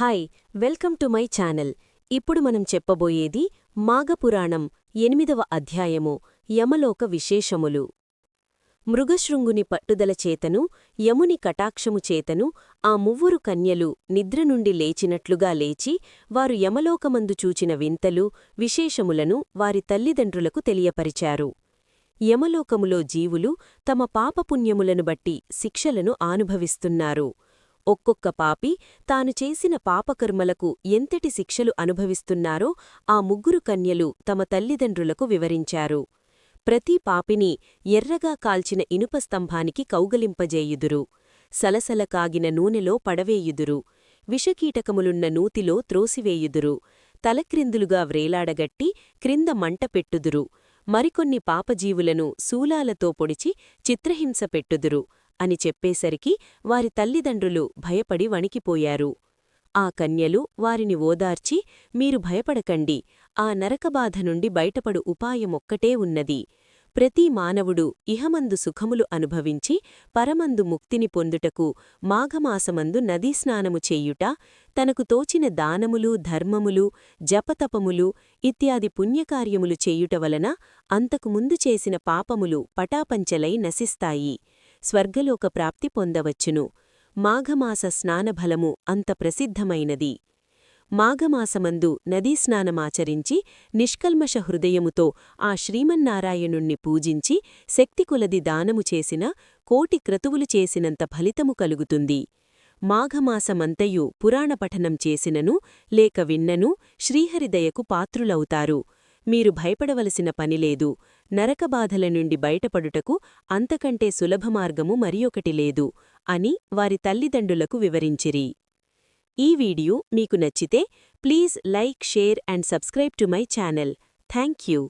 Hi welcome to my channel. ఇప్పుడు మనం చెప్పబోయేది మాఘపురాణం ఎనిమిదవ అధ్యాయము యమలోక విశేషములు. మృగశృంగుని పట్టుదల చేతను యముని కటాక్షము చేతను ఆ మువ్వురు కన్యలు నిద్ర నుండి లేచినట్లుగా లేచి వారు యమలోకమందు చూచిన వింతలు విశేషములను వారి తల్లిదండ్రులకు తెలియపరిచారు. యమలోకములో జీవులు తమ పాపపుణ్యములను బట్టి శిక్షలను అనుభవిస్తున్నారు. ఒక్కొక్క పాపి తాను చేసిన పాపకర్మలకు ఎంతటి శిక్షలు అనుభవిస్తున్నారో ఆ ముగ్గురు కన్యలు తమ తల్లిదండ్రులకు వివరించారు. ప్రతి పాపిని ఎర్రగా కాల్చిన ఇనుప స్తంభానికి కౌగలింపజేయుదురు. సలసల కాగిన నూనెలో పడవేయుదురు. విషకీటకములున్న నూతిలో త్రోసివేయుదురు. తలక్రిందులుగా వ్రేలాడగట్టి క్రింద మంట పెట్టుదురు. మరికొన్ని పాపజీవులను శూలాలతో పొడిచి చిత్రహింస పెట్టుదురు. అని చెప్పేసరికి వారి తల్లిదండ్రులు భయపడి వణికిపోయారు. ఆ కన్యలు వారిని ఓదార్చి మీరు భయపడకండి ఆ నరకబాధ నుండి బయటపడు ఉపాయమొక్కటే ఉన్నది. ప్రతి మానవుడు ఇహమందు సుఖములు అనుభవించి పరమందు ముక్తిని పొందుటకు మాఘమాసమందు నదీస్నానము చేయుట తనకు తోచిన దానములు ధర్మములు జపతపములు ఇత్యాది పుణ్యకార్యములు చేయుట వలన అంతకుముందు చేసిన పాపములు పటాపంచలై నశిస్తాయి. స్వర్గలోక ప్రాప్తి పొందవచ్చును. మాఘమాస స్నానఫలము అంత ప్రసిద్ధమైనది. మాఘమాసమందు నదీస్నానమాచరించి నిష్కల్మష హృదయముతో ఆ శ్రీమన్నారాయణుణ్ణి పూజించి శక్తికొలది దానము చేసిన కోటి క్రతువులు చేసినంత ఫలితము కలుగుతుంది. మాఘమాసమంతయు పురాణపఠనం చేసినను లేక విన్నను శ్రీహరిదయకు పాత్రులవుతారు. మీరు భయపడవలసిన పనిలేదు నరకబాధల నుండి బయటపడుటకు అంతకంటే సులభమార్గము మరియొకటి లేదు అని వారి తల్లిదండ్రులకు వివరించిరి. ఈ వీడియో మీకు నచ్చితే please like share and subscribe to my channel. Thank you